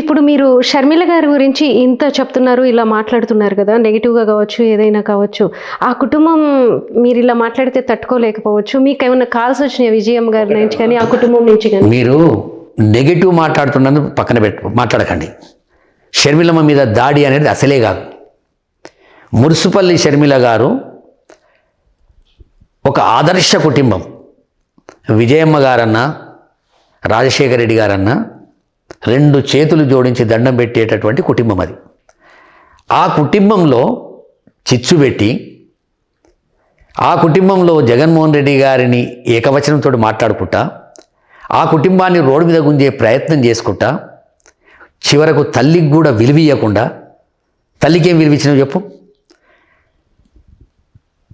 ఇప్పుడు మీరు షర్మిల గారి గురించి ఇంత చెప్తున్నారు ఇలా మాట్లాడుతున్నారు కదా నెగిటివ్గా కావచ్చు ఏదైనా కావచ్చు ఆ కుటుంబం మీరు ఇలా మాట్లాడితే తట్టుకోలేకపోవచ్చు మీకు ఏమైనా కాల్స్ వచ్చినాయి విజయం గారి నుంచి కానీ ఆ కుటుంబం నుంచి కానీ? మీరు నెగిటివ్ మాట్లాడుతున్నందుకు పక్కన పెట్టు మాట్లాడకండి. షర్మిలమ్మ మీద దాడి అనేది అసలే కాదు. మురుసుపల్లి షర్మిల గారు ఒక ఆదర్శ కుటుంబం. విజయమ్మ గారన్నా రాజశేఖర రెడ్డి గారన్నా రెండు చేతులు జోడించి దండం పెట్టేటటువంటి కుటుంబం అది. ఆ కుటుంబంలో చిచ్చు పెట్టి ఆ కుటుంబంలో జగన్మోహన్ రెడ్డి గారిని ఏకవచనంతో మాట్లాడుకుంటా ఆ కుటుంబాన్ని రోడ్డు మీద గుంజే ప్రయత్నం చేసుకుంటా చివరకు తల్లికి కూడా విలువియకుండా తల్లికి ఏం విలువిచ్చినావు చెప్పు?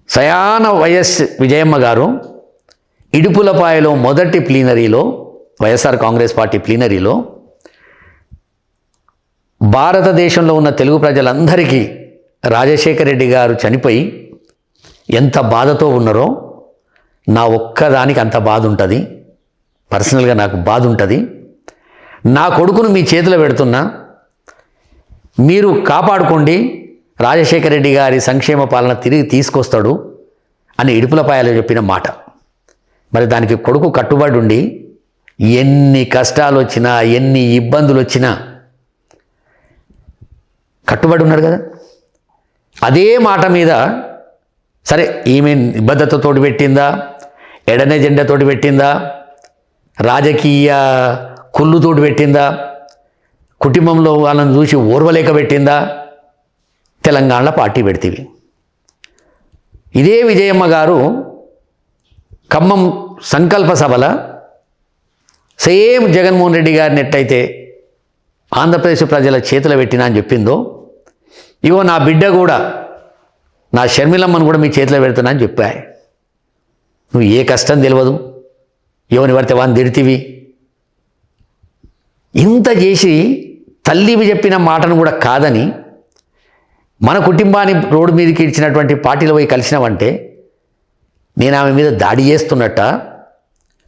సయాన వైఎస్ విజయమ్మ గారు ఇడుపులపాయలో మొదటి ప్లీనరీలో వైఎస్ఆర్ కాంగ్రెస్ పార్టీ ప్లీనరీలో భారతదేశంలో ఉన్న తెలుగు ప్రజలందరికీ రాజశేఖర రెడ్డి గారు చనిపోయి ఎంత బాధతో ఉన్నారో నా ఒక్కదానికి అంత బాధ ఉంటుంది. పర్సనల్గా నాకు బాధ ఉంటుంది. నా కొడుకును మీ చేతిలో పెడుతున్నా. మీరు కాపాడుకోండి. రాజశేఖర రెడ్డి గారి సంక్షేమ పాలన తిరిగి తీసుకొస్తాడు అని ఇడుపులపాయలో చెప్పిన మాట. మరి దానికి కొడుకు కట్టుబడి ఉండి ఎన్ని కష్టాలు వచ్చినా ఎన్ని ఇబ్బందులు వచ్చినా కట్టుబడి ఉన్నాడు కదా. అదే మాట మీద సరే ఈమె నిబద్ధతతోటి పెట్టిందా? ఎడనే జెండాతోటి పెట్టిందా? రాజకీయ కుళ్ళుతోటి పెట్టిందా? కుటుంబంలో వాళ్ళని చూసి ఓర్వలేక పెట్టిందా? తెలంగాణలో పార్టీ పెడితేవి. ఇదే విజయమ్మ గారు ఖమ్మం సంకల్ప సభల సేమ్ జగన్మోహన్ రెడ్డి గారిని ఎట్టయితే ఆంధ్రప్రదేశ్ ప్రజల చేతిలో పెట్టినా అని చెప్పిందో ఇగో నా బిడ్డ కూడా నా షర్మిలమ్మను కూడా మీ చేతిలో పెడుతున్నా అని చెప్పా. నువ్వు ఏ కష్టం తెలియదు ఎవరిని పడితే వాని తిడితివి. ఇంత చేసి తల్లివి చెప్పిన మాటను కూడా కాదని మన కుటుంబాన్ని రోడ్డు మీదకి ఇచ్చినటువంటి పార్టీలు పోయి కలిసినావంటే నేను ఆమె మీద దాడి చేస్తున్నట్ట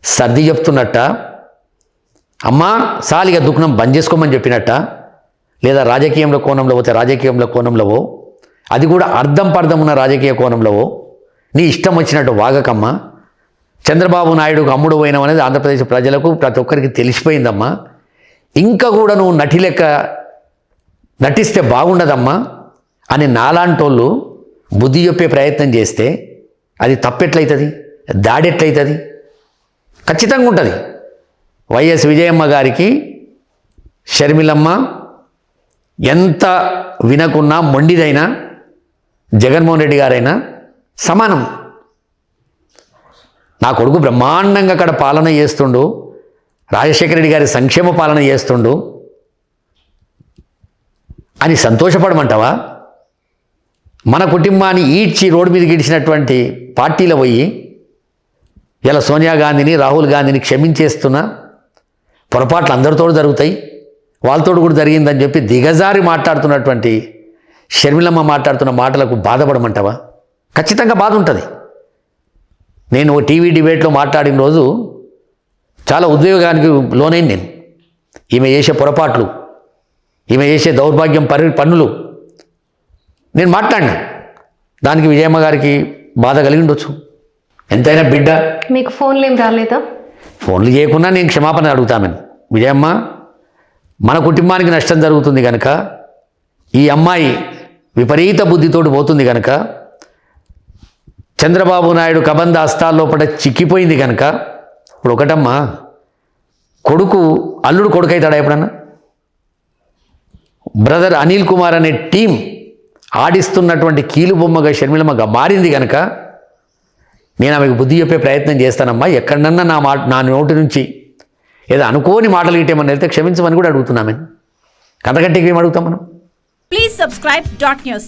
సర్ది చెప్తున్నట్ట అమ్మా సాలిగా దుఃఖం బంద్ చేసుకోమని చెప్పినట్ట? లేదా రాజకీయంలో కోణంలో పోతే రాజకీయంలో కోణంలోవో అది కూడా అర్థం పర్థం ఉన్న రాజకీయ కోణంలోవో నీ ఇష్టం వచ్చినట్టు వాగకమ్మా. చంద్రబాబు నాయుడుకు అమ్ముడు పోయినాం అనేది ఆంధ్రప్రదేశ్ ప్రజలకు ప్రతి ఒక్కరికి తెలిసిపోయిందమ్మా. ఇంకా కూడా నువ్వు నటి లెక్క నటిస్తే బాగుండదమ్మా అని నాలాంటోళ్ళు బుద్ధి చెప్పే ప్రయత్నం చేస్తే అది తప్పెట్లయితుంది దాడి ఎట్లయితుంది ఖచ్చితంగా ఉంటుంది. వైఎస్ విజయమ్మ గారికి షర్మిలమ్మ ఎంత వినకున్నా మొండిదైనా జగన్మోహన్ రెడ్డి గారైనా సమానం. నా కొడుకు బ్రహ్మాండంగా అక్కడ పాలన చేస్తుండు రాజశేఖర రెడ్డి గారి సంక్షేమ పాలన చేస్తుండు. అని సంతోషపడమంటావా? మన కుటుంబాన్ని ఈడ్చి రోడ్డు మీద గడిచినటువంటి పార్టీలో పోయి ఇలా సోనియా గాంధీని రాహుల్ గాంధీని క్షమించేస్తున్నా పొరపాట్లు అందరితో జరుగుతాయి. వాళ్ళతో కూడా జరిగిందని చెప్పి దిగజారి మాట్లాడుతున్నటువంటి షర్మిలమ్మ మాట్లాడుతున్న మాటలకు బాధపడమంటావా? ఖచ్చితంగా బాధ ఉంటుంది. నేను ఓ టీవీ డిబేట్లో మాట్లాడిన రోజు చాలా ఉద్యోగానికి లోనైంది నేను. ఈమె చేసే పొరపాట్లు ఈమె చేసే దౌర్భాగ్యం పరి పన్నులు నేను మాట్లాడినా. దానికి విజయమ్మ గారికి బాధ కలిగి ఉండొచ్చు. ఎంతైనా బిడ్డ. మీకు ఫోన్లు ఏం రాలేదా? ఫోన్లు చేయకుండా నేను క్షమాపణ అడుగుతామని. విజయమ్మ మన కుటుంబానికి నష్టం జరుగుతుంది కనుక ఈ అమ్మాయి విపరీత బుద్ధితోటి పోతుంది కనుక చంద్రబాబు నాయుడు కబంధ హస్తాల్లోపట చిక్కిపోయింది కనుక ఇప్పుడు ఒకటమ్మా కొడుకు అల్లుడు కొడుకు అవుతాడా ఎప్పుడన్నా? బ్రదర్ అనిల్ కుమార్ అనే టీం ఆడిస్తున్నటువంటి కీలు బొమ్మగా షర్మిలమ్మగా మారింది కనుక నేను ఆమెకు బుద్ధి చెప్పే ప్రయత్నం చేస్తానమ్మా. ఎక్కడన్నా నా మాట నా నోటి నుంచి ఏదో అనుకోని మాటలు ఇటేమని వెళ్తే క్షమించమని కూడా అడుగుతున్నామని అంతకంటే ఏం అడుగుతాం మనం? Please subscribe dot news